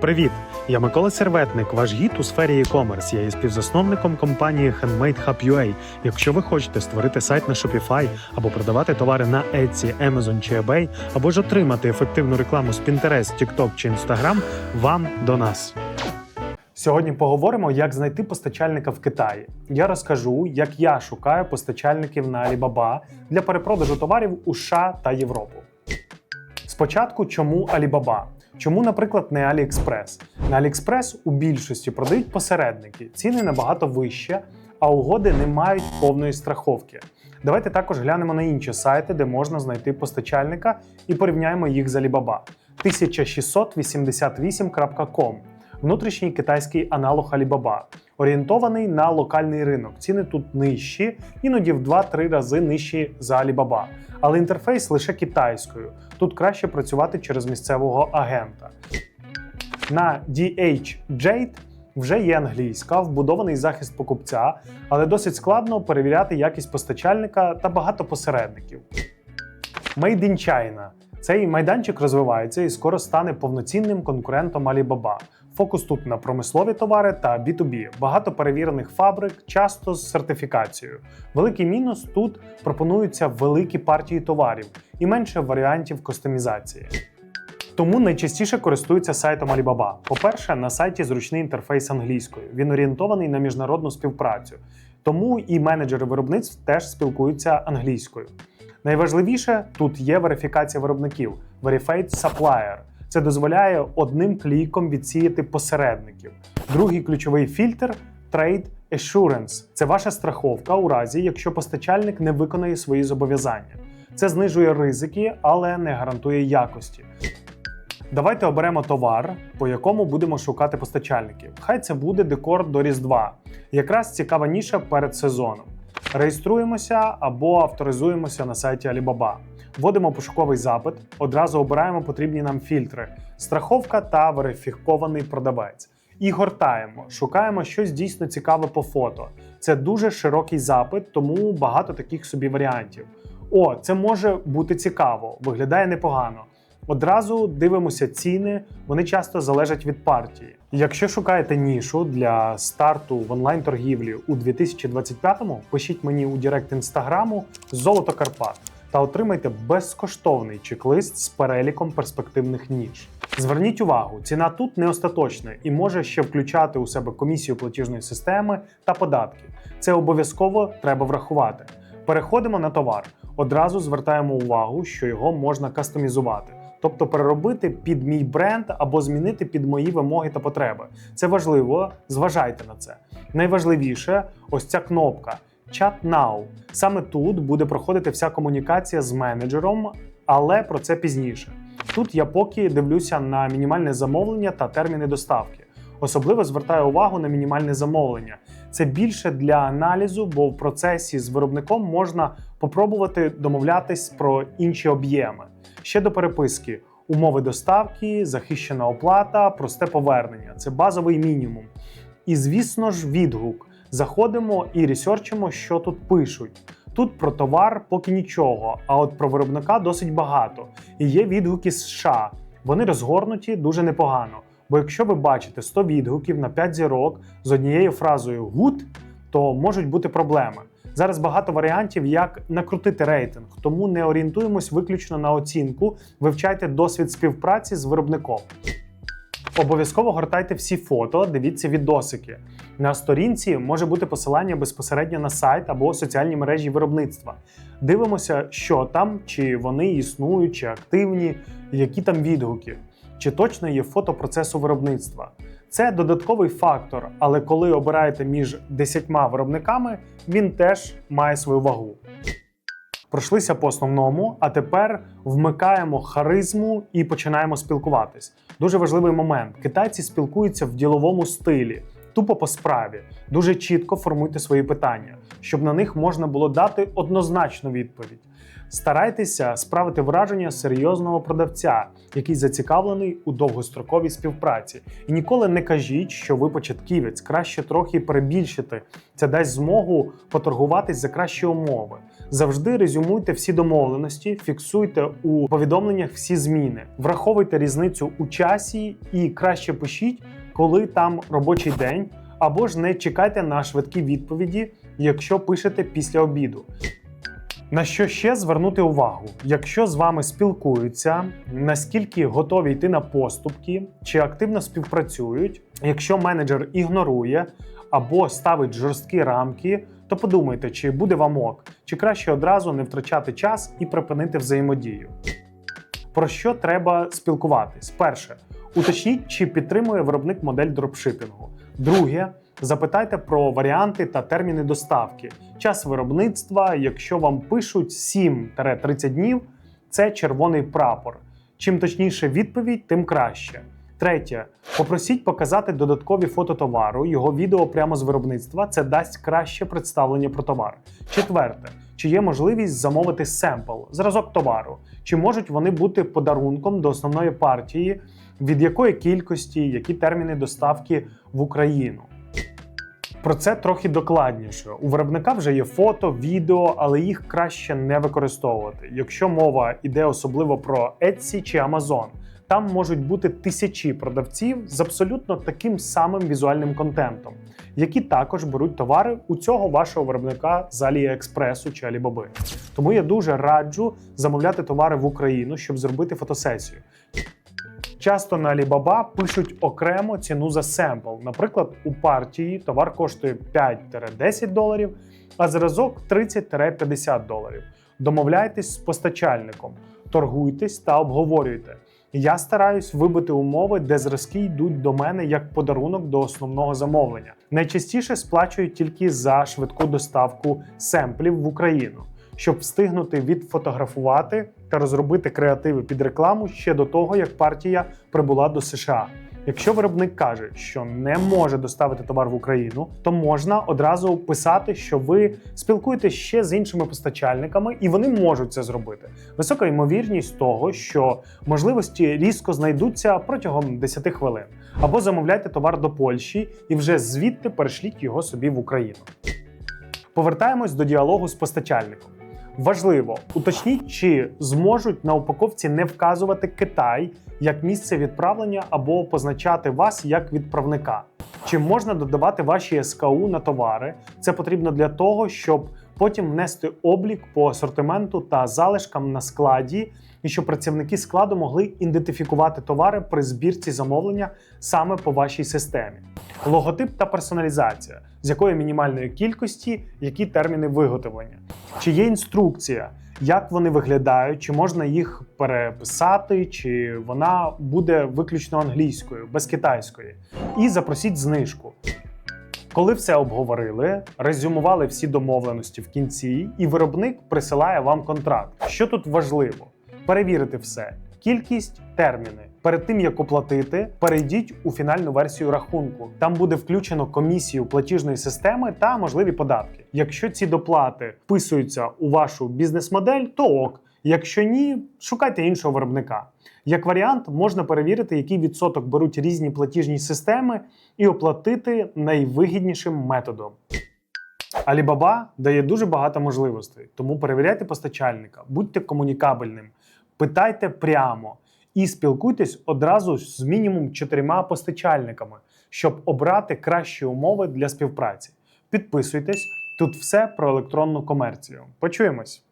Привіт! Я Микола Серветник, ваш гід у сфері e-commerce. Я є співзасновником компанії Handmade Hub UA. Якщо ви хочете створити сайт на Shopify або продавати товари на Etsy, Amazon чи eBay, або ж отримати ефективну рекламу з Pinterest, TikTok чи Instagram, вам до нас. Сьогодні поговоримо, як знайти постачальника в Китаї. Я розкажу, як я шукаю постачальників на Alibaba для перепродажу товарів у США та Європу. Спочатку, чому Alibaba? Чому, наприклад, не AliExpress? На AliExpress у більшості продають посередники, ціни набагато вище, а угоди не мають повної страховки. Давайте також глянемо на інші сайти, де можна знайти постачальника, і порівняємо їх з Alibaba. 1688.com внутрішній китайський аналог Alibaba, орієнтований на локальний ринок. Ціни тут нижчі, іноді в 2-3 рази нижчі за Alibaba. Але інтерфейс лише китайською. Тут краще працювати через місцевого агента. На DH Jade вже є англійська, вбудований захист покупця, але досить складно перевіряти якість постачальника та багато посередників. Made in China. Цей майданчик розвивається і скоро стане повноцінним конкурентом Alibaba. Фокус тут на промислові товари та B2B. Багато перевірених фабрик, часто з сертифікацією. Великий мінус тут пропонуються великі партії товарів і менше варіантів кастомізації. Тому найчастіше користуються сайтом Alibaba. По-перше, на сайті зручний інтерфейс англійською. Він орієнтований на міжнародну співпрацю. Тому і менеджери виробництв теж спілкуються англійською. Найважливіше тут є верифікація виробників Verified Supplier. Це дозволяє одним кліком відсіяти посередників. Другий ключовий фільтр Trade Assurance. Це ваша страховка у разі, якщо постачальник не виконає свої зобов'язання. Це знижує ризики, але не гарантує якості. Давайте оберемо товар, по якому будемо шукати постачальників. Хай це буде декор до Різдва. Якраз цікава ніша перед сезоном. Реєструємося або авторизуємося на сайті Alibaba. Вводимо пошуковий запит, одразу обираємо потрібні нам фільтри: страховка та верифікований продавець. І гортаємо, шукаємо щось дійсно цікаве по фото. Це дуже широкий запит, тому багато таких собі варіантів. О, це може бути цікаво, виглядає непогано. Одразу дивимося ціни, вони часто залежать від партії. Якщо шукаєте нішу для старту в онлайн-торгівлі у 2025-му, пишіть мені у Директ інстаграму Золото Карпат та отримайте безкоштовний чек-лист з переліком перспективних ніж. Зверніть увагу, ціна тут не остаточна і може ще включати у себе комісію платіжної системи та податки. Це обов'язково треба врахувати. Переходимо на товар. Одразу звертаємо увагу, що його можна кастомізувати, тобто переробити під мій бренд або змінити під мої вимоги та потреби. Це важливо, зважайте на це. Найважливіше ось ця кнопка Chat Now. Саме тут буде проходити вся комунікація з менеджером, але про це пізніше. Тут я поки дивлюся на мінімальне замовлення та терміни доставки. Особливо звертаю увагу на мінімальне замовлення. Це більше для аналізу, бо в процесі з виробником можна попробувати домовлятись про інші об'єми. Ще до переписки: умови доставки, захищена оплата, просте повернення це базовий мінімум. І, звісно ж, відгук. Заходимо і ресерчимо, що тут пишуть. Тут про товар поки нічого, а от про виробника досить багато. І є відгуки з США. Вони розгорнуті дуже непогано. Бо якщо ви бачите 100 відгуків на 5 зірок з однією фразою «good», то можуть бути проблеми. Зараз багато варіантів, як накрутити рейтинг, тому не орієнтуємось виключно на оцінку, вивчайте досвід співпраці з виробником. Обов'язково гортайте всі фото, дивіться відосики. На сторінці може бути посилання безпосередньо на сайт або соціальні мережі виробництва. Дивимося, що там, чи вони існують, чи активні, які там відгуки, чи точно є фото процесу виробництва. Це додатковий фактор, але коли обираєте між 10 виробниками, він теж має свою вагу. Пройшлися по основному, а тепер вмикаємо харизму і починаємо спілкуватись. Дуже важливий момент: китайці спілкуються в діловому стилі, тупо по справі. Дуже чітко формуйте свої питання, щоб на них можна було дати однозначну відповідь. Старайтеся справити враження серйозного продавця, який зацікавлений у довгостроковій співпраці. І ніколи не кажіть, що ви початківець, краще трохи перебільшити. Це дасть змогу поторгуватись за кращі умови. Завжди резюмуйте всі домовленості, фіксуйте у повідомленнях всі зміни, враховуйте різницю у часі і краще пишіть, коли там робочий день, або ж не чекайте на швидкі відповіді, якщо пишете після обіду. На що ще звернути увагу, якщо з вами спілкуються, наскільки готові йти на поступки, чи активно співпрацюють, якщо менеджер ігнорує або ставить жорсткі рамки, то подумайте, чи буде вам ок, чи краще одразу не втрачати час і припинити взаємодію. Про що треба спілкуватись? Перше, уточніть, чи підтримує виробник модель дропшипінгу. Друге, запитайте про варіанти та терміни доставки. Час виробництва, якщо вам пишуть 7-30 днів, це червоний прапор. Чим точніше відповідь, тим краще. Третє, попросіть показати додаткові фото товару, його відео прямо з виробництва. Це дасть краще представлення про товар. Четверте, чи є можливість замовити семпл, зразок товару, чи можуть вони бути подарунком до основної партії, від якої кількості, які терміни доставки в Україну. Про це трохи докладніше. У виробника вже є фото, відео, але їх краще не використовувати. Якщо мова йде особливо про Etsy чи Amazon, там можуть бути тисячі продавців з абсолютно таким самим візуальним контентом, які також беруть товари у цього вашого виробника з Аліекспресу чи Алібаби. Тому я дуже раджу замовляти товари в Україну, щоб зробити фотосесію. Часто на Alibaba пишуть окремо ціну за семпл. Наприклад, у партії товар коштує 5-10 доларів, а зразок 30-50 доларів. Домовляйтесь з постачальником, торгуйтесь та обговорюйте. Я стараюсь вибити умови, де зразки йдуть до мене як подарунок до основного замовлення. Найчастіше сплачують тільки за швидку доставку семплів в Україну, щоб встигнути відфотографувати та розробити креативи під рекламу ще до того, як партія прибула до США. Якщо виробник каже, що не може доставити товар в Україну, то можна одразу писати, що ви спілкуєтесь ще з іншими постачальниками, і вони можуть це зробити. Висока ймовірність того, що можливості різко знайдуться протягом 10 хвилин, або замовляйте товар до Польщі і вже звідти перешліть його собі в Україну. Повертаємось до діалогу з постачальником. Важливо, уточніть, чи зможуть на упаковці не вказувати Китай як місце відправлення або позначати вас як відправника. Чи можна додавати ваші СКУ на товари? Це потрібно для того, щоб потім внести облік по асортименту та залишкам на складі, і щоб працівники складу могли ідентифікувати товари при збірці замовлення саме по вашій системі. Логотип та персоналізація, з якої мінімальної кількості, які терміни виготовлення. Чи є інструкція, як вони виглядають, чи можна їх переписати, чи вона буде виключно англійською, без китайської. І запросіть знижку. Коли все обговорили, резюмували всі домовленості в кінці, і виробник присилає вам контракт. Що тут важливо? Перевірити все: кількість, терміни. Перед тим як оплатити, перейдіть у фінальну версію рахунку. Там буде включено комісію платіжної системи та можливі податки. Якщо ці доплати вписуються у вашу бізнес-модель, то ок. Якщо ні, шукайте іншого виробника. Як варіант, можна перевірити, який відсоток беруть різні платіжні системи, і оплатити найвигіднішим методом. Alibaba дає дуже багато можливостей, тому перевіряйте постачальника, будьте комунікабельним, питайте прямо і спілкуйтесь одразу з мінімум чотирма постачальниками, щоб обрати кращі умови для співпраці. Підписуйтесь, тут все про електронну комерцію. Почуємось!